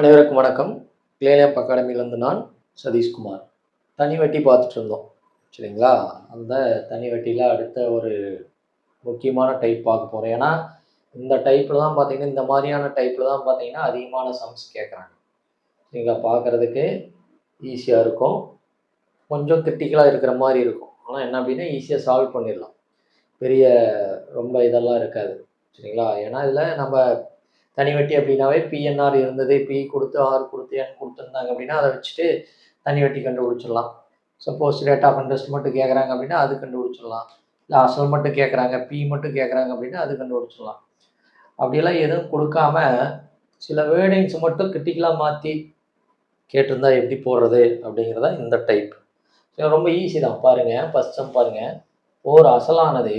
அனைவருக்கும் வணக்கம். கிளேலியப் அகாடமியிலேருந்து நான் சதீஷ்குமார். தனி வட்டி பார்த்துட்டு இருந்தோம். சரிங்களா? அந்த தனி வட்டியில் அடுத்த ஒரு முக்கியமான டைப் பார்க்க போகிறோம் ஏன்னா இந்த டைப்பில் தான் பார்த்தீங்கன்னா இந்த மாதிரியான டைப்பில் தான் பார்த்தீங்கன்னா அதிகமான சம்ஸ் கேட்குறாங்க சரிங்களா? பார்க்குறதுக்கு ஈஸியாக இருக்கும். கொஞ்சம் கிரிட்டிக்கலாக இருக்கிற மாதிரி இருக்கும். ஆனால் என்ன அப்படின்னா ஈஸியாக சால்வ் பண்ணிடலாம். பெரிய ரொம்ப இதெல்லாம் இருக்காது. சரிங்களா? ஏன்னா இதில் நம்ம தனி வட்டி அப்படின்னாவே பிஎன்ஆர் இருந்தது. பி கொடுத்து ஆர் கொடுத்து என் கொடுத்துருந்தாங்க அப்படின்னா அதை வச்சுட்டு தனி வட்டி கண்டுபிடிச்சிடலாம். சப்போஸ் ரேட் ஆஃப் இன்ட்ரெஸ்ட் மட்டும் கேட்குறாங்க அப்படின்னா அது கண்டுபிடிச்சிடலாம். இல்லை அசல் மட்டும் கேட்குறாங்க பி மட்டும் கேட்குறாங்க அப்படின்னா அது கண்டுபிடிச்சிடலாம். அப்படியெல்லாம் எதுவும் கொடுக்காம சில வேர்டிங்ஸ் மட்டும் கிரிட்டிக்கலாக மாற்றி கேட்டிருந்தா எப்படி போடுறது அப்படிங்கிறத இந்த டைப் சரி ரொம்ப ஈஸி தான். பாருங்கள் ஃபஸ்ட் சம் பாருங்கள் ஓர் அசலானது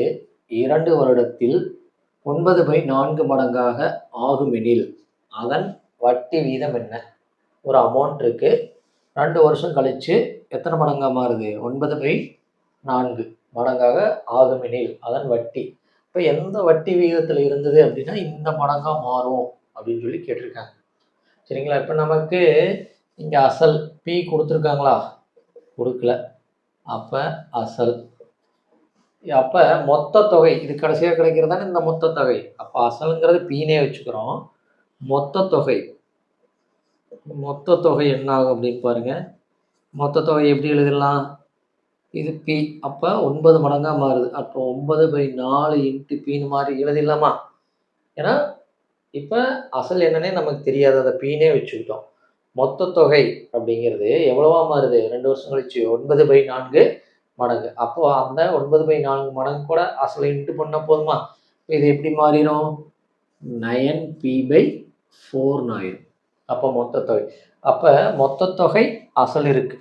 இரண்டு வருடத்தில் ஒன்பது பை நான்கு மடங்காக ஆகுமெனில். அதன் வட்டி வீதம் என்ன? ஒரு அமௌண்ட் இருக்குது ரெண்டு வருஷம் கழித்து எத்தனை மடங்காக மாறுது? ஒன்பது பை நான்கு மடங்காக ஆகுமெனில். அதன் வட்டி. இப்போ எந்த வட்டி விகிதத்தில் இருந்தது அப்படின்னா இந்த மடங்காக மாறும் அப்படின்னு சொல்லி கேட்டிருக்காங்க. சரிங்களா? இப்போ நமக்கு இங்கே அசல் பி கொடுத்துருக்காங்களா? கொடுக்கல. அப்போ அசல் அப்போ மொத்த தொகை இது கடைசியாக கிடைக்கிறது தானே இந்த மொத்த தொகை? அப்போ அசலுங்கிறது பீனே வச்சுக்கிறோம். மொத்த தொகை. மொத்த தொகை என்ன ஆகும் அப்படின்னு பாருங்கள் மொத்த தொகை எப்படி எழுதிடலாம் இது பி அப்போ ஒன்பது மடங்காக மாறுது. அப்போ ஒன்பது பை நாலு இன்ட்டு பீனு மாதிரி எழுதிடலாமா? ஏன்னா இப்போ அசல் என்னன்னே நமக்கு தெரியாது. அதை பீனே வச்சுக்கிட்டோம். மொத்த தொகை அப்படிங்கிறது எவ்வளவா மாறுது? ரெண்டு வருஷம் கழிச்சு ஒன்பது பை நான்கு. மடங்கு. அப்போ அந்த ஒன்பது பை நான்கு மடங்கு கூட அசலை இன்ட்டு பண்ணால் போதுமா? இது எப்படி மாறிடும் நயன் பி பை ஃபோர்னு ஆயிரும். அப்போ மொத்த தொகை. அப்போ மொத்த தொகை அசல் இருக்கு.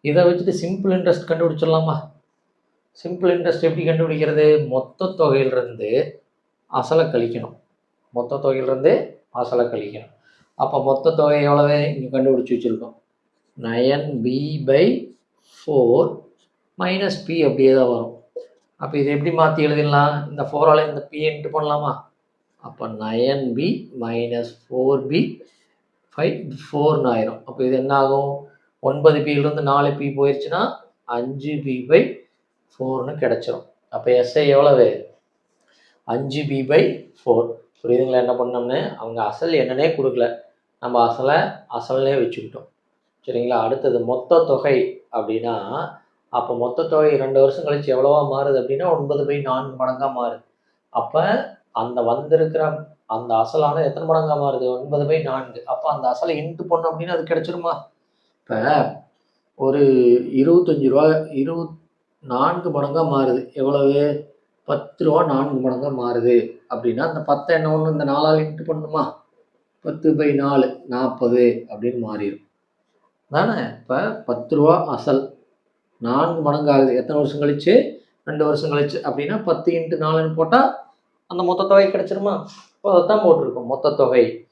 இதை வச்சுட்டு சிம்பிள் இன்ட்ரெஸ்ட் கண்டுபிடிச்சிடலாமா? சிம்பிள் இன்ட்ரெஸ்ட் எப்படி கண்டுபிடிக்கிறது? மொத்த தொகையிலிருந்து அசலை கழிக்கணும். மொத்த தொகையிலிருந்து அசலை கழிக்கணும். அப்போ மொத்த தொகை எவ்வளவு? இங்கே கண்டுபிடிச்சி வச்சுருக்கோம். Nine P by four minus P அப்படியே தான் வரும். அப்போ இது எப்படி மாற்றி எழுதிடலாம் இந்த ஃபோரால் இந்த பி என்ட்டு பண்ணலாமா அப்போ nine P minus four P five ஃபோர்னு ஆயிரும். அப்போ இது என்ன ஆகும்? ஒன்பது பியிலேருந்து நாலு பி போயிடுச்சுன்னா அஞ்சு பி பை ஃபோர்னு கிடச்சிரும். அப்போ எஸ்ஐ எவ்வளவு? அஞ்சு பி பை ஃபோர் புரியுதுங்களா? என்ன பண்ணோம்னு? அவங்க அசல் என்னன்னே கொடுக்கல. நம்ம அசலை அசல்லே வச்சுக்கிட்டோம். சரிங்களா? அடுத்தது மொத்த தொகை அப்படின்னா அப்போ மொத்த தொகை ரெண்டு வருஷம் கழிச்சு எவ்வளவா மாறுது அப்படின்னா ஒன்பது பை நான்கு மடங்காக மாறுது. அப்போ அந்த வந்திருக்கிற அந்த அசலான எத்தனை மடங்காக மாறுது? ஒன்பது பை நான்கு. அப்போ அந்த அசலை இன்ட்டு பண்ணோம் அப்படின்னா அது கிடைச்சிருமா? இப்போ ஒரு இருபத்தஞ்சி ரூபா இருபத் நான்கு மடங்காக மாறுது. எவ்வளவு? பத்து ரூபா நான்கு மடங்காக மாறுது. அப்படின்னா அந்த பத்தை என்ன ஒன்று இந்த நாலால் இன்ட்டு பண்ணுமா? பத்து பை நாலு நாற்பது அப்படின்னு மாறிடும் தானே? இப்போ பத்து ரூபா அசல். நான்கு மடங்கு ஆகுது எத்தனை வருஷம் கழிச்சு? ரெண்டு வருஷம் கழிச்சு. அப்படின்னா பத்து இன்ட்டு நாலுன்னு போட்டால் அந்த மொத்த தொகை கிடச்சிருமா? இப்போ அதைத்தான் போட்டிருக்கோம். மொத்த தொகை.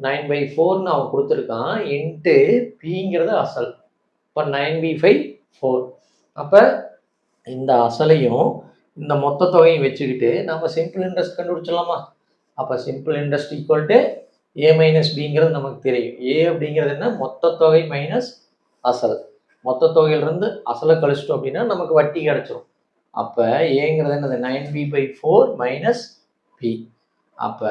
நைன் பை ஃபோர்னு அவன் கொடுத்துருக்கான். இன்ட்டு பிங்கிறது அசல். இப்போ நைன் பி ஃபைவ் ஃபோர். அப்போ இந்த அசலையும் இந்த மொத்த தொகையும் வச்சுக்கிட்டு நம்ம சிம்பிள் இன்ட்ரெஸ்ட் கண்டுபிடிச்சிடலாமா? அப்போ simple interest equal to A minus பிங்கிறது நமக்கு தெரியும். ஏ அப்படிங்கிறது என்ன? மொத்த தொகை மைனஸ் அசல். மொத்த தொகையிலிருந்து அசலை கழிச்சிட்டோம் அப்படின்னா நமக்கு வட்டி கிடச்சிரும். அப்போ ஏங்கிறது என்னது? Nine P by four minus P அப்போ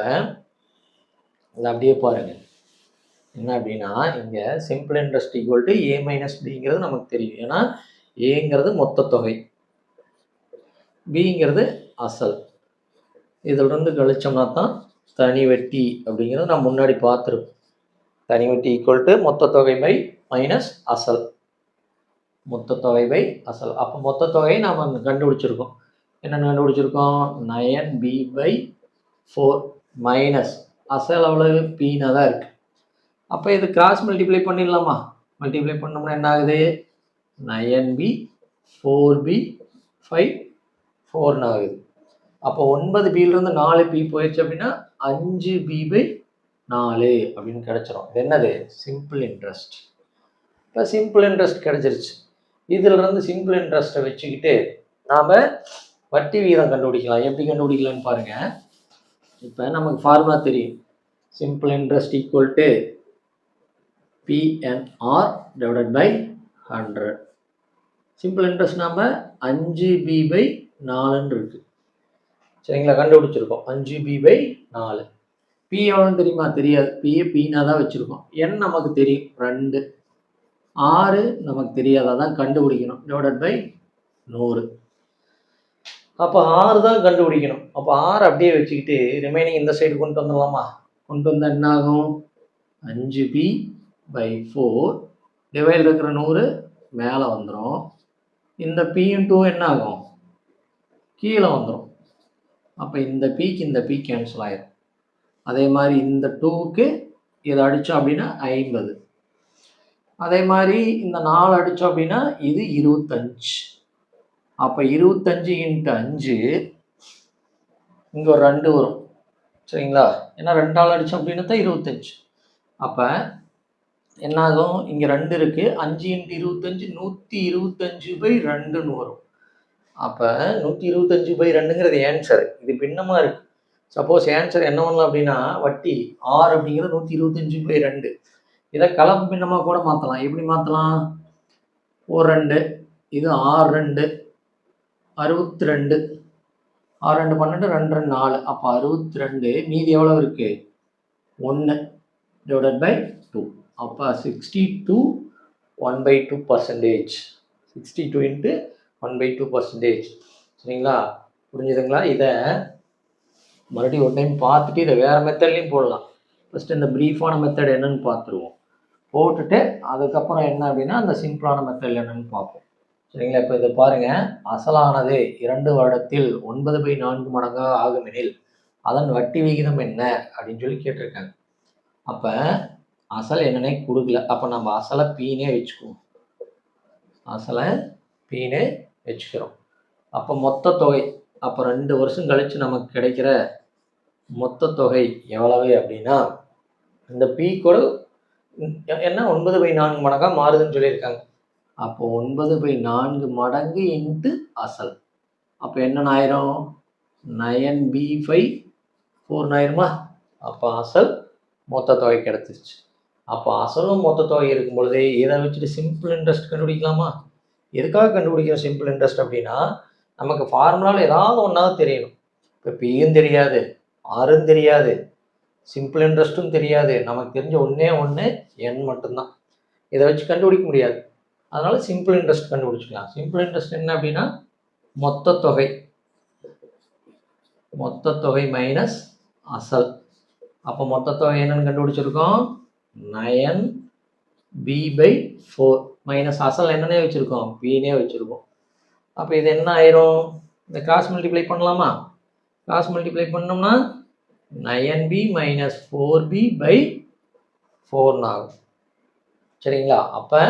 அது அப்படியே பாருங்கள் என்ன அப்படின்னா இங்கே simple interest equal to A minus பிங்கிறது நமக்கு தெரியும். ஏன்னா ஏங்கிறது மொத்த தொகை. பிங்கிறது அசல். இதிலிருந்து கழிச்சோம்னா தான் தனி வட்டி அப்படிங்கிறது நான் முன்னாடி பார்த்துருப்போம் தனி வட்டி ஈக்குவல் டு மொத்த தொகை பை மைனஸ் அசல். மொத்த தொகை பை அசல் அப்போ மொத்த தொகையை நாம் கண்டுபிடிச்சிருக்கோம். என்ன கண்டுபிடிச்சிருக்கோம்? Nine P by four minus அசல் அவ்வளவு பீனாக தான் இருக்குது அப்போ இது கிராஸ் மல்டிப்ளை பண்ணிடலாமா? மல்டிப்ளை பண்ணோம்னா என்ன ஆகுது? Nine P four P five ஃபோர்னு ஆகுது. அப்போ ஒன்பது பியிலிருந்து நாலு பி போயிடுச்சு அப்படின்னா அஞ்சு பி பை நாலு அப்படின்னு கிடச்சிரும். இது என்னது? சிம்பிள் இன்ட்ரெஸ்ட் இப்போ சிம்பிள் இன்ட்ரெஸ்ட் கிடச்சிருச்சு. இதிலிருந்து சிம்பிள் இன்ட்ரெஸ்ட்டை வச்சுக்கிட்டு நாம் வட்டி வீதம் கண்டுபிடிக்கலாம். எப்படி கண்டுபிடிக்கலாம்னு பாருங்கள் இப்போ நமக்கு ஃபார்முலா தெரியும். Simple interest equal to PNR divided by hundred simple interest நாம் அஞ்சு பி பை நாலுன்னு இருக்குது சரிங்களா? கண்டுபிடிச்சிருக்கோம். அஞ்சு பி பை நாலு. பி எவ்வளோன்னு தெரியுமா? தெரியாது. பிஏ பீனா தான் வச்சுருக்கோம். என் நமக்கு தெரியும். ரெண்டு. ஆறு நமக்கு தெரியாததான் கண்டுபிடிக்கணும். டிவைடட் பை நூறு. அப்போ ஆறு தான் கண்டுபிடிக்கணும். அப்போ ஆறு அப்படியே வச்சுக்கிட்டு ரிமைனிங் இந்த சைடு கொண்டு வந்துடலாமா? கொண்டு வந்தால் என்ன ஆகும் அஞ்சு பி பை ஃபோர் டிவைட் இருக்கிற நூறு மேலே வந்துடும் இந்த பியும் டூ என்ன ஆகும் கீழே வந்துடும் அப்போ இந்த பீக்கு இந்த பீ கேன்சல் ஆயிடும் அதே மாதிரி இந்த டூவுக்கு இதை அடித்தோம் அப்படின்னா ஐம்பது. அதே மாதிரி இந்த நாலு அடித்தோம் அப்படின்னா இது இருபத்தஞ்சு. அப்போ இருபத்தஞ்சு இன்ட்டு அஞ்சு இங்கே ஒரு ரெண்டு வரும். சரிங்களா? ஏன்னா ரெண்டு ஆள் அடித்தோம் அப்படின்னா தான் இருபத்தஞ்சு. அப்போ என்னாகும் இங்கே ரெண்டு இருக்குது அஞ்சு இன்ட்டு இருபத்தஞ்சு நூற்றி இருபத்தஞ்சு பை ரெண்டுன்னு வரும். அப்போ நூற்றி இருபத்தஞ்சு பை ரெண்டுங்கிறது ஆன்சர் இது பின்னமாக இருக்குது சப்போஸ் ஆன்சர் என்ன பண்ணலாம் அப்படின்னா வட்டி ஆறு அப்படிங்கிறது நூற்றி இருபத்தஞ்சு பை ரெண்டு. இதை கலப்பு பின்னமாக கூட மாற்றலாம் எப்படி மாற்றலாம் ஒரு ரெண்டு இது ஆறு ரெண்டு அறுபத்தி ரெண்டு ஆறு ரெண்டு பன்னெண்டு ரெண்டு ரெண்டு நாலு. அப்போ அறுபத்தி ரெண்டு மீதி எவ்வளோ இருக்குது ஒன்று டிவைடட் பை டூ அப்போ sixty two one by two percentage sixty two into one by two percentage சரிங்களா? புரிஞ்சுதுங்களா? இதை மறுபடியும் ஒரு டைம் பார்த்துட்டு இதை வேறு மெத்தட்லேயும் போடலாம். ஃபஸ்ட்டு இந்த ப்ரீஃபான மெத்தட் என்னன்னு பார்த்துருவோம். போட்டுட்டு அதுக்கப்புறம் என்ன அப்படின்னா அந்த சிம்பிளான மெத்தட் என்னன்னு பார்ப்போம். சரிங்களா? இப்போ இதை பாருங்கள் அசலானது இரண்டு வருடத்தில் ஒன்பது பை நான்கு மடங்காக ஆகுமெனில் அதன் வட்டி விகிதம் என்ன அப்படின்னு சொல்லி கேட்டிருக்காங்க. அப்போ அசல் என்னன்னே கொடுக்கல. அப்போ நம்ம அசலை பீனே வச்சுக்குவோம். அசலை பீனே வச்சுக்கிறோம். அப்போ மொத்த தொகை அப்போ ரெண்டு வருஷம் கழித்து நமக்கு கிடைக்கிற மொத்த தொகை எவ்வளவு அப்படின்னா இந்த பி கூட என்ன? ஒன்பது பை நான்கு மடங்காக மாறுதுன்னு சொல்லியிருக்காங்க. அப்போ ஒன்பது பை நான்கு மடங்கு இன்ட்டு அசல். அப்போ என்னென்ன ஆயிரும்? நயன் பி ஃபைவ் ஃபோர் ஆயிருமா? அப்போ அசல் மொத்த தொகை கிடச்சிருச்சு. அப்போ அசலும் மொத்த தொகை இருக்கும் பொழுதே இதை வச்சுட்டு சிம்பிள் இன்ட்ரெஸ்ட் கண்டுபிடிக்கலாமா? எதுக்காக கண்டுபிடிக்கிறோம் சிம்பிள் இன்ட்ரெஸ்ட் அப்படின்னா நமக்கு ஃபார்முலாவில் ஏதாவது ஒன்றாவது தெரியணும். இப்போ பியும் தெரியாது ஆறும் தெரியாது சிம்பிள் இன்ட்ரெஸ்ட்டும் தெரியாது. நமக்கு தெரிஞ்ச ஒன்றே ஒன்று எண் மட்டும்தான். இதை வச்சு கண்டுபிடிக்க முடியாது. அதனால் சிம்பிள் இன்ட்ரெஸ்ட் கண்டுபிடிச்சிக்கலாம். சிம்பிள் இன்ட்ரெஸ்ட் என்ன அப்படின்னா மொத்த தொகை. மொத்த தொகை மைனஸ் அசல். அப்போ மொத்த தொகை என்னன்னு கண்டுபிடிச்சிருக்கோம். Nine P by four minus அசல் என்னன்னே வச்சுருக்கோம். பின்னே வச்சுருக்கோம் அப்போ இது என்ன ஆயிரும்? இந்த கிராஸ் மல்டிப்ளை பண்ணலாமா? கிராஸ் மல்டிப்ளை பண்ணோம்னா nine P minus four P by ஃபோர்னு ஆகும் சரிங்களா? அப்போ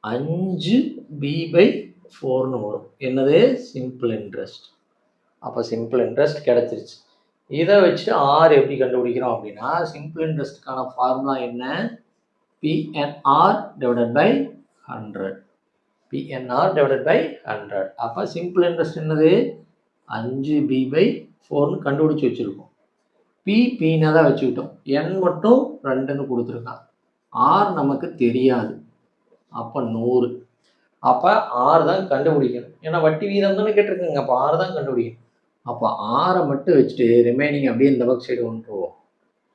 அஞ்சு பி பை ஃபோர்னு வரும். என்னது? சிம்பிள் இன்ட்ரெஸ்ட் அப்போ சிம்பிள் இன்ட்ரெஸ்ட் கிடச்சிருச்சு. இதை வச்சு ஆர் எப்படி கண்டுபிடிக்கிறோம் அப்படின்னா சிம்பிள் இன்ட்ரெஸ்ட்டுக்கான ஃபார்முலா என்ன? PNR divided by hundred PNR divided by hundred அப்போ சிம்பிள் இன்ட்ரெஸ்ட் என்னது? அஞ்சு பி பை ஃபோர்னு கண்டுபிடிச்சி வச்சுருக்கோம். பி பீனை தான் வச்சுக்கிட்டோம். என் மட்டும் ரெண்டுன்னு கொடுத்துருக்கான். ஆர் நமக்கு தெரியாது. அப்போ நூறு. அப்போ ஆறு தான் கண்டுபிடிக்கணும். ஏன்னா வட்டி வீதம் தானே கேட்டிருக்குங்க. அப்போ ஆறு தான் கண்டுபிடிக்கணும். அப்போ ஆறை மட்டும் வச்சுட்டு ரிமைனிங் அப்படியே இந்த பக்கம் சைடு ஒன்றுவோம்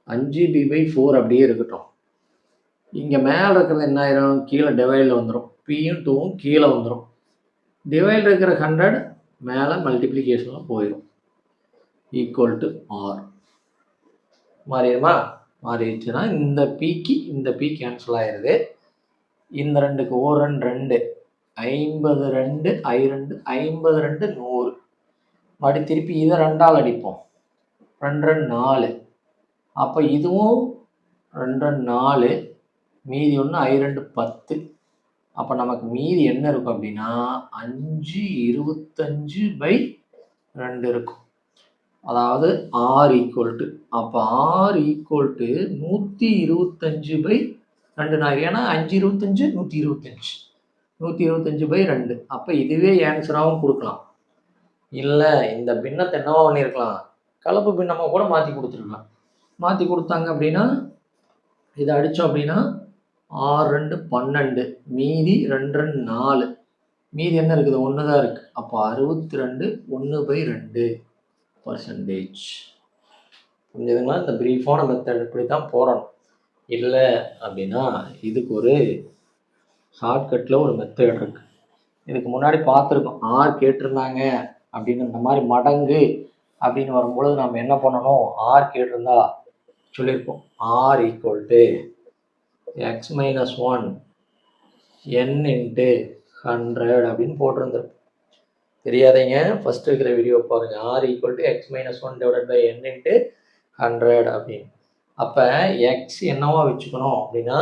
அஞ்சு பி பை ஃபோர் அப்படியே இருக்கட்டும். இங்கே மேலே இருக்கிறது என்ன ஆயிரும்? கீழே டிவைடில் வந்துடும் பியும் டூவும் கீழே வந்துடும் டிவைடில் இருக்கிற ஹண்ட்ரட் மேலே மல்டிப்ளிகேஷனில் போயிடும் ஈக்குவல் டு ஆர் மாறிடுமா மாறிடுச்சுன்னா இந்த பீக்கு இந்த பீ கேன்சல் ஆயிடுது இந்த ரெண்டுக்கு ஓ ரெண்டு ரெண்டு. ஐம்பது ரெண்டு ஐ ரெண்டு ஐம்பது ரெண்டு நூறு. மறுபடி திருப்பி இதை ரெண்டால் அடிப்போம். ரெண்டு ரெண்டு நாலு. அப்போ இதுவும் ரெண்டு ரெண்டு நாலு. மீதி ஒன்று ஐ ரெண்டு பத்து. அப்போ நமக்கு மீதி என்ன இருக்கும் அப்படின்னா அஞ்சு இருபத்தஞ்சு பை ரெண்டு இருக்கும். அதாவது ஆர் ஈக்குவல் டு அப்போ ஆர் ஈக்குவல் டு நூற்றி இருபத்தஞ்சு பை ரெண்டு நாயிரம் ஏன்னா அஞ்சு இருபத்தஞ்சு நூற்றி இருபத்தஞ்சு. நூற்றி இருபத்தஞ்சு பை ரெண்டு. அப்போ இதுவே ஆன்சராகவும் கொடுக்கலாம். இல்லை இந்த பின்னத்தை என்னவா பண்ணியிருக்கலாம் கலப்பு பின்னமாக கூட மாற்றி கொடுத்துருக்கலாம். மாற்றி கொடுத்தாங்க அப்படின்னா இதை அடித்தோம் அப்படின்னா ஆறு ரெண்டு பன்னெண்டு மீதி ரெண்டு ரெண்டு நாலு. மீதி என்ன இருக்குது? ஒன்று தான் இருக்குது அப்போ அறுபத்தி ரெண்டு ஒன்று பை ரெண்டு. பர்சன்டேஜ் புரிஞ்சதுங்களா? இந்த ப்ரீஃபான மெத்தட் இப்படி தான் போடணும். இல்லை அப்படின்னா இதுக்கு ஒரு ஷார்ட்கட்டில் ஒரு மெத்தட் இருக்குது இதுக்கு முன்னாடி பார்த்துருக்கோம். ஆர் கேட்டிருந்தாங்க அப்படின்னு இந்த மாதிரி மடங்கு அப்படின்னு வரும்பொழுது நம்ம என்ன பண்ணணும்? ஆர் கேட்டிருந்தா சொல்லியிருக்கோம் R equal to X minus one N into hundred அப்படின்னு போட்டிருந்துருப்போம். தெரியாதீங்க. ஃபஸ்ட்டு இருக்கிற வீடியோ பாருங்கள் R equal to X minus one divide by N into hundred அப்படின்னு. அப்போ எக்ஸ் என்னவா வச்சுக்கணும் அப்படின்னா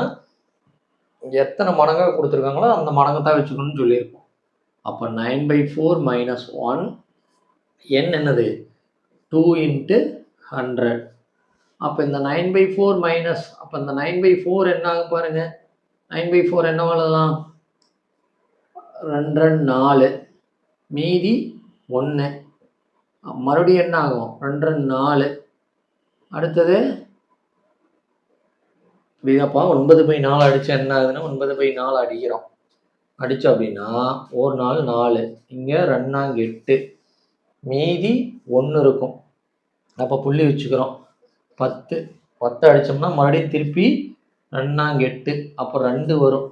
எத்தனை மடங்காக கொடுத்துருக்காங்களோ அந்த மடங்கு தான் வச்சுக்கணும்னு சொல்லியிருக்கோம். அப்போ nine by four minus one N என்னது? டூ இன்ட்டு ஹண்ட்ரட் அப்போ இந்த நைன் பை ஃபோர் மைனஸ் அப்போ இந்த நைன் பை ஃபோர் என்ன ஆகும் பாருங்க? நைன் பை ஃபோர் என்ன எழுதலாம்? ரெண்டு ரெண்டு நாலு. மீதி ஒன்று மறுபடியும் என்ன ஆகும்? ரெண்டு ரெண்டு நாலு. அடுத்தது? புரியுதாப்பா ஒன்பது பை நாலு அடிச்சா என்ன ஆகுதுன்னா ஒன்பது பை நாலு அடிக்கிறோம். அடித்தோம் அப்படின்னா ஒரு நாள் நாலு. இங்கே ரெண்டாங்க எட்டு. மீதி ஒன்று இருக்கும். அப்போ புள்ளி வச்சுக்கிறோம். பத்து. பத்து அடித்தோம்னா மறுபடியும் திருப்பி ரெண்டாங்க எட்டு. அப்போ ரெண்டு வரும்.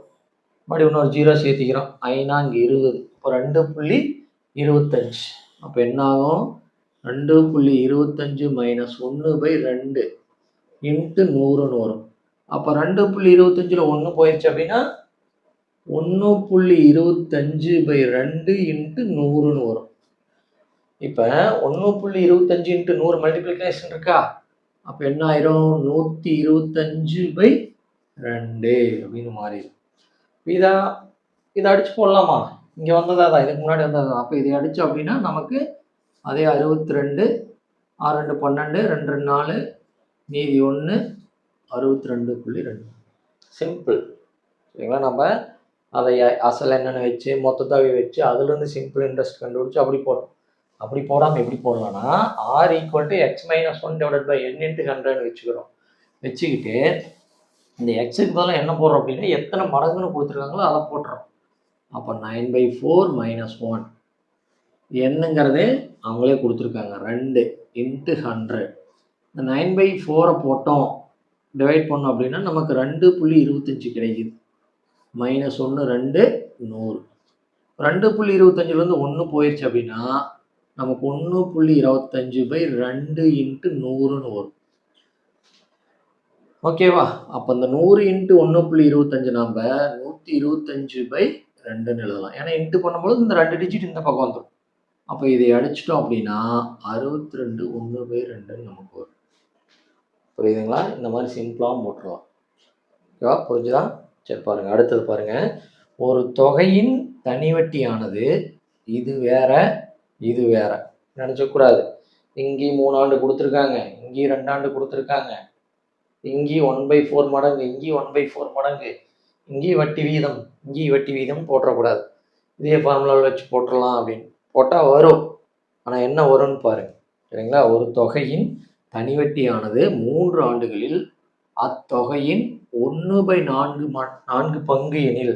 மறுபடியும் இன்னொரு ஜீரோ சேர்த்திக்கிறோம். ஐநாங்க இருபது. அப்போ ரெண்டு புள்ளி இருபத்தஞ்சு. அப்போ என்ன ஆகும் ரெண்டு புள்ளி இருபத்தஞ்சு மைனஸ் ஒன்று பை ரெண்டு இன்ட்டு நூறுன்னு வரும். அப்போ ரெண்டு புள்ளி இருபத்தஞ்சில் ஒன்று போயிடுச்சு அப்படின்னா ஒன்று புள்ளி இருபத்தஞ்சு பை ரெண்டு இன்ட்டு நூறுன்னு வரும். இப்போ ஒன்று புள்ளி இருபத்தஞ்சு இன்ட்டு நூறு மல்டிப்ளிகேஷன் இருக்கா? அப்போ என்ன ஆயிரும்? நூற்றி இருபத்தஞ்சு பை ரெண்டு அப்படின்னு மாறிடும். இதாக இதை அடிச்சு போடலாமா? இங்கே வந்தது தான் இதுக்கு முன்னாடி வந்தது அப்போ இதை அடித்தோம் அப்படின்னா நமக்கு அதே அறுபத்தி ரெண்டு ஆறு ரெண்டு பன்னெண்டு ரெண்டு ரெண்டு நாலு மீதி ஒன்று அறுபத்தி ரெண்டு புள்ளி ரெண்டு. சிம்பிள் சரிங்களா? நம்ம அதை அசல் என்னென்னு வச்சு மொத்த வச்சு அதுலேருந்து சிம்பிள் இன்ட்ரெஸ்ட் கண்டுபிடிச்சி அப்படி போட்டோம் அப்படி போடாமல் எப்படி போடலாம்னா R equal to X minus one divide by N into ஹண்ட்ரட்னு வச்சுக்கிறோம். வச்சுக்கிட்டு இந்த எக்ஸுக்கு பதிலாக என்ன போடுறோம் அப்படின்னா எத்தனை மடங்குன்னு கொடுத்துருக்காங்களோ அதை போட்டுறோம். அப்போ nine by four minus one என்னங்கிறதே அவங்களே கொடுத்துருக்காங்க. ரெண்டு இன்ட்டு ஹண்ட்ரட் இந்த நைன் பை ஃபோரை போட்டோம். டிவைட் பண்ணோம் அப்படின்னா நமக்கு ரெண்டு புள்ளி இருபத்தஞ்சி கிடைக்குது. மைனஸ் ஒன்று ரெண்டு நூறு. ரெண்டு புள்ளி இருபத்தஞ்சிலேருந்து ஒன்று போயிடுச்சு அப்படின்னா நமக்கு ஒன்று புள்ளி இருபத்தஞ்சு பை ரெண்டு இன்ட்டு நூறுன்னு வரும். ஓகேவா அப்போ இந்த நூறு இன்ட்டு ஒன்று புள்ளி இருபத்தஞ்சு நம்ம நூற்றி இருபத்தஞ்சு பை ரெண்டுன்னு எழுதலாம். ஏன்னா இன்ட்டு பண்ணும்போது இந்த ரெண்டு டிஜிட் இந்த பக்கம் வந்துடும் அப்போ இதை அடிச்சிட்டோம் அப்படின்னா அறுபத்தி ரெண்டு ஒன்று பை ரெண்டுன்னு நமக்கு வரும். புரியுதுங்களா? இந்த மாதிரி சிம்பிளாகவும் போட்டுருவோம் ஓகேவா? புரிஞ்சுதா? சரி பாருங்கள் அடுத்தது பாருங்கள் ஒரு தொகையின் தனிவட்டியானது இது வேற இது வேற. நினச்சக்கூடாது இங்கேயும் மூணு ஆண்டு கொடுத்துருக்காங்க. இங்கேயும் ரெண்டாண்டு கொடுத்துருக்காங்க. இங்கேயும் ஒன் பை ஃபோர் மடங்கு. இங்கேயும் ஒன் பை ஃபோர் மடங்கு. இங்கேயும் வட்டி வீதம் இங்கேயும் வட்டி வீதம் போட்டக்கூடாது இதே ஃபார்முலாவில் வச்சு போட்டுடலாம் அப்படின்னு. போட்டால் வரும். ஆனால் என்ன வரும்னு பாருங்க. சரிங்களா? ஒரு தொகையின் தனிவட்டியானது மூன்று ஆண்டுகளில் அத்தொகையின் ஒன்று பை நான்கு நான்கு பங்கு எனில்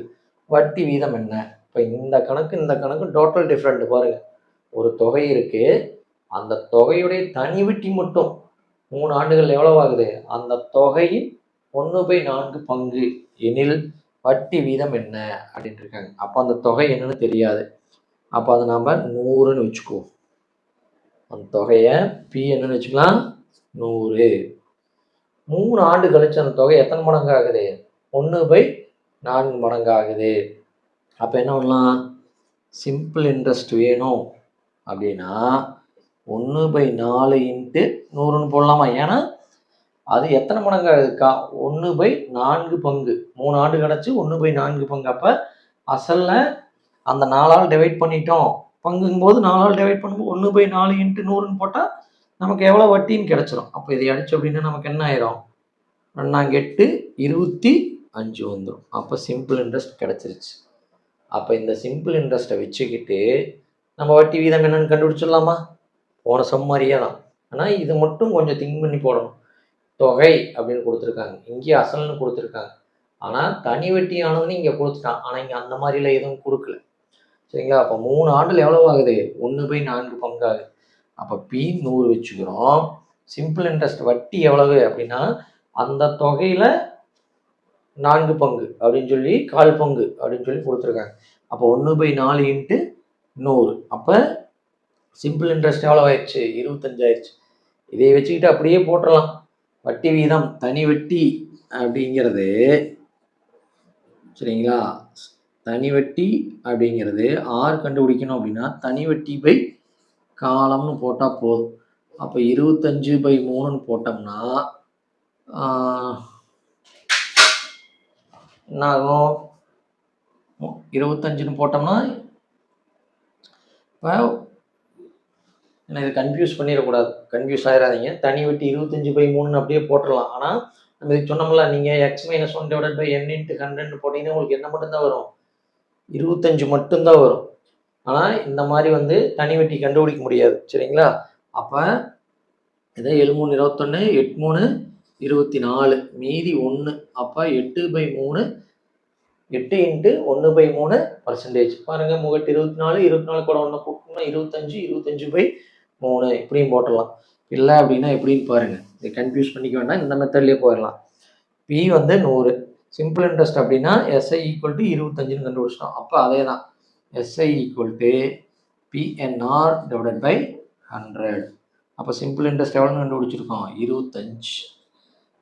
வட்டி வீதம் என்ன? இப்போ இந்த கணக்கு இந்த கணக்கு டோட்டல் டிஃப்ரெண்ட் பாருங்கள் ஒரு தொகை இருக்குது அந்த தொகையுடைய தனிவட்டி மட்டும் மூணு ஆண்டுகள் எவ்வளவு ஆகுது? அந்த தொகையின் ஒன்று பை நான்கு பங்கு எனில் வட்டி வீதம் என்ன அப்படின்ட்டு இருக்காங்க அப்போ அந்த தொகை என்னன்னு தெரியாது. அப்போ அதை நாம் நூறுன்னு வச்சுக்குவோம். அந்த தொகையை பி என்னன்னு வச்சுக்கலாம். நூறு. மூணு ஆண்டு கழிச்சு அந்த தொகை எத்தனை மடங்கு ஆகுது? ஒன்று பை நான்கு மடங்கு ஆகுது. அப்போ என்ன பண்ணலாம்? சிம்பிள் இன்ட்ரெஸ்ட் வேணும் அப்படின்னா ஒன்று பை நாலு இன்ட்டு நூறுன்னு போடலாமா? ஏன்னா அது எத்தனை மடங்கு இருக்கா? ஒன்று பை நான்கு பங்கு. மூணு ஆண்டு கிடச்சி ஒன்று பை நான்கு பங்கு. அப்போ அசலில் அந்த நாலால் டிவைட் பண்ணிட்டோம். பங்குங்கும்போது நாலால் டிவைட் பண்ணும்போது ஒன்று பை நாலு இன்ட்டு நூறுன்னு போட்டால் நமக்கு எவ்வளோ வட்டின்னு கிடச்சிரும். அப்போ இதை அடிச்சு அப்படின்னா நமக்கு என்ன ஆயிரும்? ரெண்டாங்க எட்டு இருபத்தி அஞ்சு வந்துடும் அப்போ சிம்பிள் இன்ட்ரெஸ்ட் கிடச்சிருச்சு. அப்போ இந்த சிம்பிள் இன்ட்ரெஸ்ட்டை வச்சுக்கிட்டு நம்ம வட்டி வீதம் என்னன்னு கண்டுபிடிச்சிடலாமா? போன சம் மாதிரியே தான். ஆனால் இது மட்டும் கொஞ்சம் திங்க் பண்ணி போடணும். தொகை அப்படின்னு கொடுத்துருக்காங்க. இங்கேயும் அசல்னு கொடுத்துருக்காங்க. ஆனால் தனி வட்டி இங்கே கொடுத்துட்டான். ஆனால் இங்கே அந்த மாதிரிலாம் எதுவும் கொடுக்கல. சரிங்களா? அப்போ மூணு ஆண்டில் எவ்வளோ ஆகுது? ஒன்று போய் நான்கு பங்காகுது. அப்போ பி நூறு வச்சுக்கிறோம். சிம்பிள் இன்ட்ரெஸ்ட் வட்டி எவ்வளவு? அப்படின்னா அந்த தொகையில் நான்கு பங்கு அப்படின்னு சொல்லி கால் பங்கு அப்படின்னு சொல்லி கொடுத்துருக்காங்க. அப்போ ஒன்று பை நாலு இன்ட்டு நூறு. அப்போ சிம்பிள் இன்ட்ரெஸ்ட் எவ்வளோ ஆயிடுச்சு? இருபத்தஞ்சாயிருச்சு இதை வச்சுக்கிட்டு அப்படியே போட்டுடலாம் வட்டி வீதம் தனி வட்டி அப்படிங்கிறது சரிங்களா? தனி வட்டி அப்படிங்கிறது ஆறு கண்டுபிடிக்கணும் அப்படின்னா தனி வட்டி பை காலம்னு போட்டால் போதும். அப்போ இருபத்தஞ்சு பை மூணுன்னு போட்டோம்னா என்ன ஆகும் இருபத்தஞ்சுன்னு போட்டோம்னா இப்போ என்ன இது கன்ஃபியூஸ் பண்ணிடக்கூடாது. கன்ஃபியூஸ் ஆகிடாதீங்க தனி வெட்டி இருபத்தஞ்சு பை மூணுன்னு அப்படியே போட்டுடலாம். ஆனால் நம்ம இது சொன்னோம்ல நீங்கள் X minus one divide by N into ஹண்ட்ரட்னு போட்டிங்கன்னா உங்களுக்கு என்ன மட்டும்தான் வரும்? இருபத்தஞ்சு மட்டும்தான் வரும். ஆனால் இந்த மாதிரி வந்து தனி வெட்டி கண்டுபிடிக்க முடியாது. சரிங்களா? அப்போ இதை ஏழு மூணு இருபத்தொன்று எட்டு மூணு இருபத்தி நாலு மீதி ஒன்று அப்போ எட்டு பை மூணு எட்டு இன்ட்டு ஒன்று பை மூணு பர்சன்டேஜ் பாருங்கள் முகட்டு இருபத்தி நாலு இருபத்தி நாலு கூட ஒன்று கூட்டணும்னா இருபத்தஞ்சு இருபத்தஞ்சு பை மூணு இப்படியும் போட்டுடலாம். இல்லை அப்படின்னா எப்படின்னு பாருங்கள் இதை கன்ஃபியூஸ் பண்ணிக்க வேண்டாம். இந்த மெத்தட்லேயே போயிடலாம். பி வந்து நூறு. சிம்பிள் இன்ட்ரெஸ்ட் அப்படின்னா எஸ்ஐ ஈக்குவல் டு இருபத்தஞ்சுன்னு கண்டுபிடிச்சிட்டோம். அப்போ அதே தான் SI equal to PNR divided by hundred அப்போ சிம்பிள் இன்ட்ரெஸ்ட் எவ்வளோன்னு கண்டுபிடிச்சிருக்கோம்? இருபத்தஞ்சு.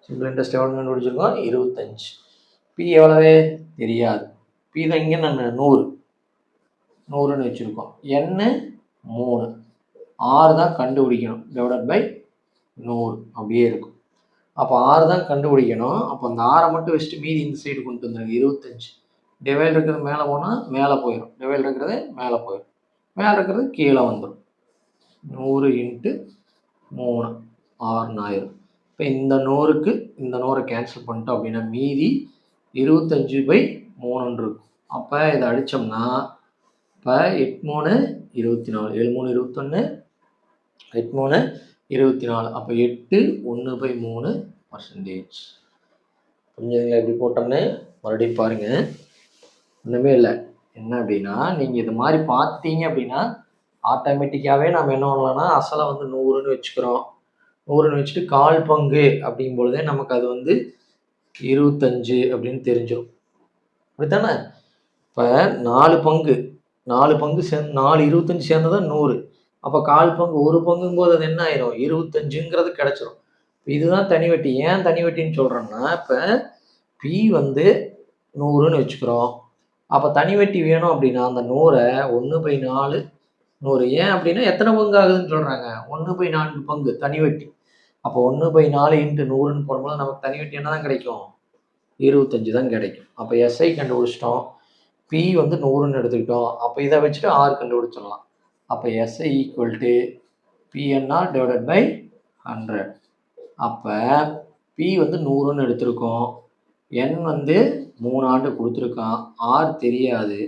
சிம்பிள் இன்ட்ரெஸ்ட் எவ்வளோன்னு கண்டுபிடிச்சிருக்கோம்? இருபத்தஞ்சு. பி எவ்வளவே? தெரியாது. பி தான் இங்கே நான் நூறு. நூறுன்னு வச்சுருக்கோம். என்ன மூணு. ஆறு தான் கண்டுபிடிக்கணும். டிவைடட் பை நூறு. அப்படியே இருக்கும். அப்போ ஆறு தான் கண்டுபிடிக்கணும். அப்போ அந்த ஆறை மட்டும் வச்சுட்டு மீதி இந்த சைடு கொண்டு வந்துருங்க. இருபத்தஞ்சு. டிவைல் இருக்கிறது மேலே போனால் மேலே போயிடும் டிவைட் இருக்கிறது மேலே போயிடும் மேலே இருக்கிறது கீழே வந்துடும் நூறு இன்ட்டு மூணு. ஆறுனாயிரம் இப்போ இந்த நூறுக்கு இந்த நூறை கேன்சல் பண்ணிட்டோம் அப்படின்னா மீதி இருபத்தஞ்சு பை மூணுன்னு இருக்கும். அப்போ இதை அடித்தோம்னா இப்போ எட்டு மூணு இருபத்தி நாலு. ஏழு மூணு இருபத்தொன்று எட்டு மூணு இருபத்தி நாலு அப்போ எட்டு ஒன்று பை மூணு பர்சன்டேஜ் புரிஞ்சதுங்களா? எப்படி போட்டோம்னு மறுபடியும் பாருங்கள் ஒன்றுமே இல்லை. என்ன அப்படின்னா நீங்கள் இது மாதிரி பார்த்தீங்க அப்படின்னா ஆட்டோமேட்டிக்காகவே நம்ம என்ன பண்ணலாம்னா அசலை வந்து நூறுன்னு வச்சுக்கிறோம். நூறுன்னு வச்சுட்டு கால் பங்கு அப்படிங்கும் பொழுதே நமக்கு அது வந்து இருபத்தஞ்சு அப்படின்னு தெரிஞ்சிடும் அப்படித்தானே? இப்போ நாலு பங்கு. நாலு பங்கு சேர்ந்து நாலு இருபத்தஞ்சு தான் நூறு. அப்போ கால் பங்கு ஒரு பங்குங்கும் போது அது என்ன ஆயிரும்? இருபத்தஞ்சுங்கிறது கிடச்சிரும். இதுதான் தனி வட்டி. ஏன் தனி வட்டின்னு சொல்கிறோம்னா இப்போ பி வந்து நூறுன்னு வச்சுக்கிறோம். அப்போ தனி வட்டி வேணும் அப்படின்னா அந்த நூறை ஒன்று பை நாலு நூறு. ஏன் அப்படின்னா எத்தனை பங்கு ஆகுதுன்னு சொல்கிறாங்க ஒன்று பை நான்கு பங்கு தனி வட்டி. அப்போ ஒன்று பை நாலு இன்ட்டு நூறுன்னு போடும்போது நமக்கு தனி வட்டி என்ன தான் கிடைக்கும்? இருபத்தஞ்சு தான் கிடைக்கும். அப்போ எஸ்ஐ கண்டுபிடிச்சிட்டோம். பி வந்து நூறுன்னு எடுத்துக்கிட்டோம். அப்போ இதை வச்சுட்டு ஆறு கண்டுபிடிச்சிடலாம். அப்போ SI equal to PNR divided by hundred அப்போ பி வந்து நூறுன்னு எடுத்திருக்கோம். என் வந்து மூணு ஆண்டு கொடுத்துருக்கான். ஆர் தெரியாது.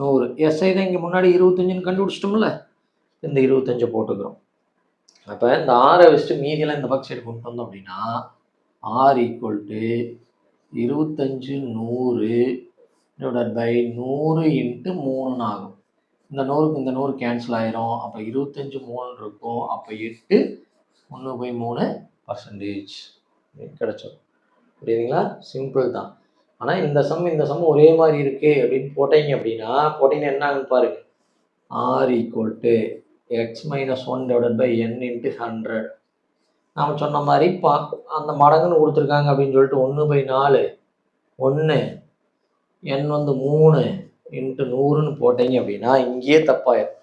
நூறு. எஸ்ஐ தான் இங்கே முன்னாடி இருபத்தஞ்சுன்னு கண்டுபிடிச்சிட்டோம்ல. இந்த இருபத்தஞ்சை போட்டுக்கிறோம். அப்போ இந்த ஆறை வச்சுட்டு மீதியெல்லாம் இந்த பக்கம் சைடு கொண்டு வந்தோம் அப்படின்னா ஆர் ஈக்குவல் டு இருபத்தஞ்சு நூறு டிவைடட் பை நூறு இன்ட்டு மூணுன்னு ஆகும். இந்த நூறுக்கு இந்த நூறு கேன்சல் ஆயிரும். அப்போ இருபத்தஞ்சு மூணு இருக்கும். அப்போ எட்டு ஒன்று பை மூணு பர்சன்டேஜ் கிடச்சிடும் புரியுதுங்களா? சிம்பிள் தான். ஆனால் இந்த சம் இந்த சம் ஒரே மாதிரி இருக்குது அப்படின்னு போட்டீங்க அப்படின்னா போட்டீங்கன்னா என்ன பாருங்க. R equal to X minus one divide by N into hundred நாம் சொன்ன மாதிரி பா அந்த மடங்குன்னு கொடுத்துருக்காங்க அப்படின்னு சொல்லிட்டு ஒன்று பை நாலு ஒன்று என் வந்து மூணு இன்ட்டு நூறுன்னு போட்டீங்க அப்படின்னா இங்கேயே தப்பாயிடும்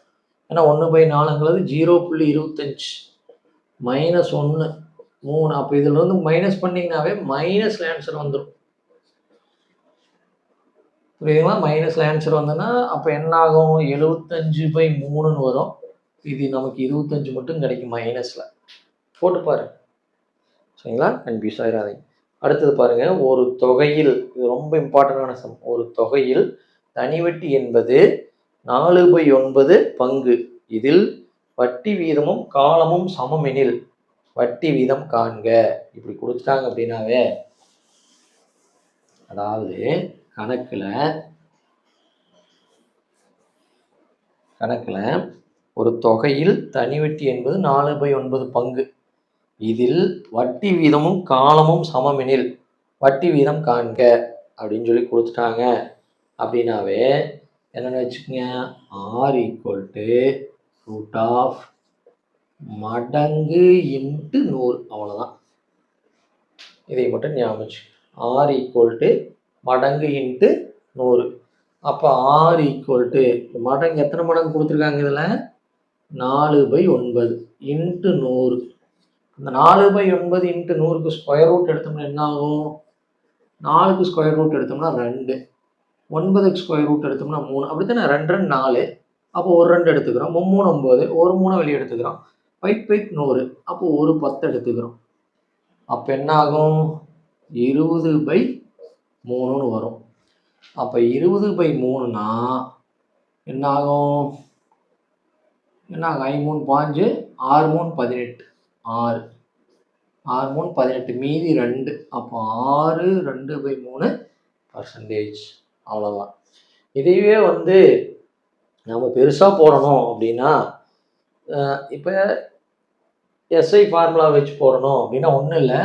ஏன்னா ஒன்று பை நாலுங்கிறது ஜீரோ புள்ளி இருபத்தஞ்சி. மைனஸ் ஒன்று மூணு. அப்போ இதில் வந்து மைனஸ் பண்ணிங்கனாவே மைனஸில் ஆன்சர் வந்துடும் புரியுதுங்களா? மைனஸில் ஆன்சர் வந்ததுன்னா அப்போ என்ன ஆகும் எழுபத்தஞ்சு பை மூணுன்னு வரும். இது நமக்கு இருபத்தஞ்சு மட்டும் கிடைக்கும் மைனஸில். போட்டு பாருங்க சரிங்களா? கன்ஃபியூஸ் ஆகிடாதீங்க அடுத்தது பாருங்கள் ஒரு தொகையில் இது ரொம்ப இம்பார்ட்டண்டான சம். ஒரு தொகையில் தனிவட்டி என்பது நாலு பை ஒன்பது பங்கு. இதில் வட்டி வீதமும் காலமும் சமம் எனில் வட்டி வீதம் காண்க. இப்படி கொடுத்துட்டாங்க அப்படின்னாவே அதாவது கணக்கில் கணக்கில் ஒரு தொகையில் தனி வட்டி என்பது நாலு பை ஒன்பது பங்கு. இதில் வட்டி வீதமும் காலமும் சமமெனில் வட்டி வீதம் காண்க அப்படின்னு சொல்லி கொடுத்துட்டாங்க. அப்படின்னாவே என்னென்னு வச்சுக்கோங்க R equal to root of மடங்கு இன்ட்டு நூறு. அவ்வளோதான் இதை மட்டும் ஞாபகம் ஆர் ஈக்குவல் டு மடங்கு இன்ட்டு நூறு. அப்போ ஆர் ஈக்குவல் டு மடங்கு எத்தனை மடங்கு கொடுத்துருக்காங்க இதில்? நாலு பை ஒன்பது இன்ட்டு நூறு. இந்த நாலு பை ஒன்பது இன்ட்டு நூறுக்கு ஸ்கொயர் ரூட் எடுத்தோம்னா என்ன ஆகும் நாலுக்கு ஸ்கொயர் ரூட் எடுத்தோம்னா ரெண்டு. ஒன்பது ஸ்கொயர் ரூட் எடுத்தோம்னா மூணு. அப்படி தானே ரெண்டு ரெண்டு நாலு. அப்போ ஒரு ரெண்டு எடுத்துக்கிறோம். மும்மூணு ஒம்பது ஒரு மூணு வெளியே எடுத்துக்கிறோம். பைக் பைக் நூறு. அப்போ ஒரு பத்து எடுத்துக்கிறோம். அப்போ என்ன ஆகும் இருபது பை மூணுன்னு வரும். அப்போ இருபது பை மூணுனா என்ன ஆகும் என்ன ஆகும் ஐ மூணு பாஞ்சு ஆறு மூணு பதினெட்டு. ஆறு. ஆறு மூணு பதினெட்டு. மீதி ரெண்டு. அப்போ ஆறு ரெண்டு பை மூணு பர்சன்டேஜ் அவ்வளோதான் இதையே வந்து நம்ம பெருசாக போடணும் அப்படின்னா இப்போ எஸ்ஐ ஃபார்முலா வச்சு போடணும் அப்படின்னா ஒன்றும் இல்லை.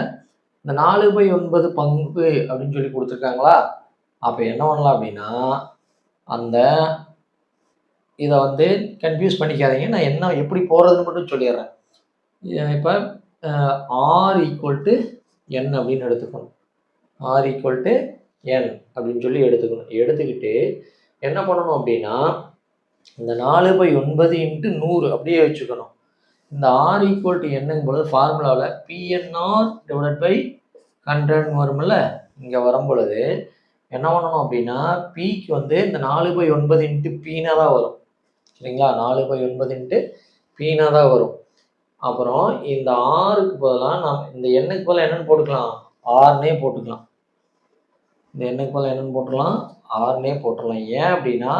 இந்த நாலு பை ஒன்பது பங்கு அப்படின்னு சொல்லி கொடுத்துருக்காங்களா? அப்போ என்ன பண்ணலாம் அப்படின்னா அந்த இதை வந்து கன்ஃபியூஸ் பண்ணிக்காதீங்க. நான் என்ன எப்படி போகிறதுன்னு மட்டும் சொல்லிடுறேன். இப்போ ஆர் ஈக்குவல் டு என் அப்படின்னு எடுத்துக்கணும். ஆர் ஈக்குவல் டு ஏன் அப்படின்னு சொல்லி எடுத்துக்கணும். எடுத்துக்கிட்டு என்ன பண்ணணும் அப்படின்னா இந்த நாலு பை ஒன்பது இன்ட்டு நூறு அப்படியே வச்சுக்கணும். இந்த ஆர் ஈக்குவல் டு என்னங்கும் பொழுது ஃபார்முலாவில் பிஎன்ஆர் டிவைட் பை ஹண்ட்ரட்னு வரும்ல இங்கே வரும் பொழுது என்ன பண்ணணும் அப்படின்னா பிக்கு வந்து இந்த நாலு பை ஒன்பது இன்ட்டு பீனா தான் வரும். சரிங்களா? நாலு பை ஒன்பது இன்ட்டு பீனா தான் வரும். அப்புறம் இந்த ஆறுக்கு பதிலாக நாம் இந்த எண்ணுக்கு பதிலாக என்னென்னு போட்டுக்கலாம். ஆறுனே போட்டுக்கலாம். இந்த எண்ணுக்கு பதிலாக என்னென்னு போட்டுடலாம். ஆறுனே போட்டுடலாம். ஏன் அப்படின்னா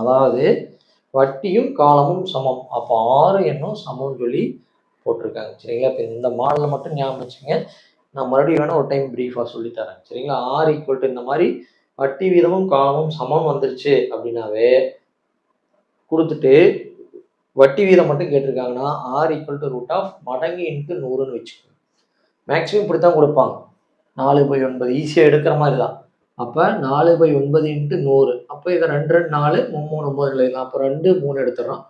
அதாவது வட்டியும் காலமும் சமம். அப்போ ஆறு எண்ணும் சமம்னு சொல்லி போட்டிருக்காங்க. சரிங்களா? இப்போ இந்த மாடலில் மட்டும் ஞாபகம் வச்சுங்க நான் மறுபடியும் வேணால் ஒரு டைம் ப்ரீஃபாக சொல்லித்தரேன் சரிங்களா? ஆறு ஈக்குவல் டு இந்த மாதிரி வட்டி வீதமும் காலமும் சமம் வந்துருச்சு அப்படின்னாவே கொடுத்துட்டு வட்டி வீதம் மட்டும் கேட்டிருக்காங்கன்னா R equal to root of மடங்கு இன்ட்டு நூறுன்னு வச்சுக்கோங்க. மேக்ஸிமம் இப்படி தான் கொடுப்பாங்க. நாலு பை ஒன்பது. ஈஸியாக எடுக்கிற மாதிரி தான் அப்போ நாலு பை ஒன்பது இன்ட்டு நூறு. அப்போ இதை ரெண்டு ரெண்டு நாலு மூணு ஒம்பது எழுதலாம். அப்போ ரெண்டு மூணு எடுத்துடுறோம்.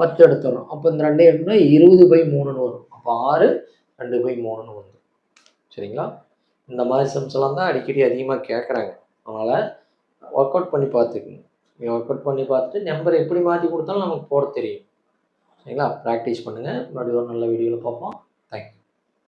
பத்து எடுத்துடுறோம். அப்போ இந்த ரெண்டே எடுத்துனா இருபது பை மூணுன்னு வரும் அப்போ ஆறு ரெண்டு பை மூணுன்னு வந்துடும் சரிங்களா? இந்த மாதிரி சம்ஸ் எல்லாம் தான் அடிக்கடி அதிகமாக கேட்குறாங்க அதனால் ஒர்க் அவுட் பண்ணி பார்த்துக்குங்க. நீங்கள் ஒர்க் அவுட் பண்ணி பார்த்துட்டு நம்பர் எப்படி மாற்றி கொடுத்தாலும் நமக்கு போட தெரியும். சரிங்களா? ப்ராக்டிஸ் பண்ணுங்கள் மறுபடியும் ஒரு நல்ல வீடியோவில் பார்ப்போம்.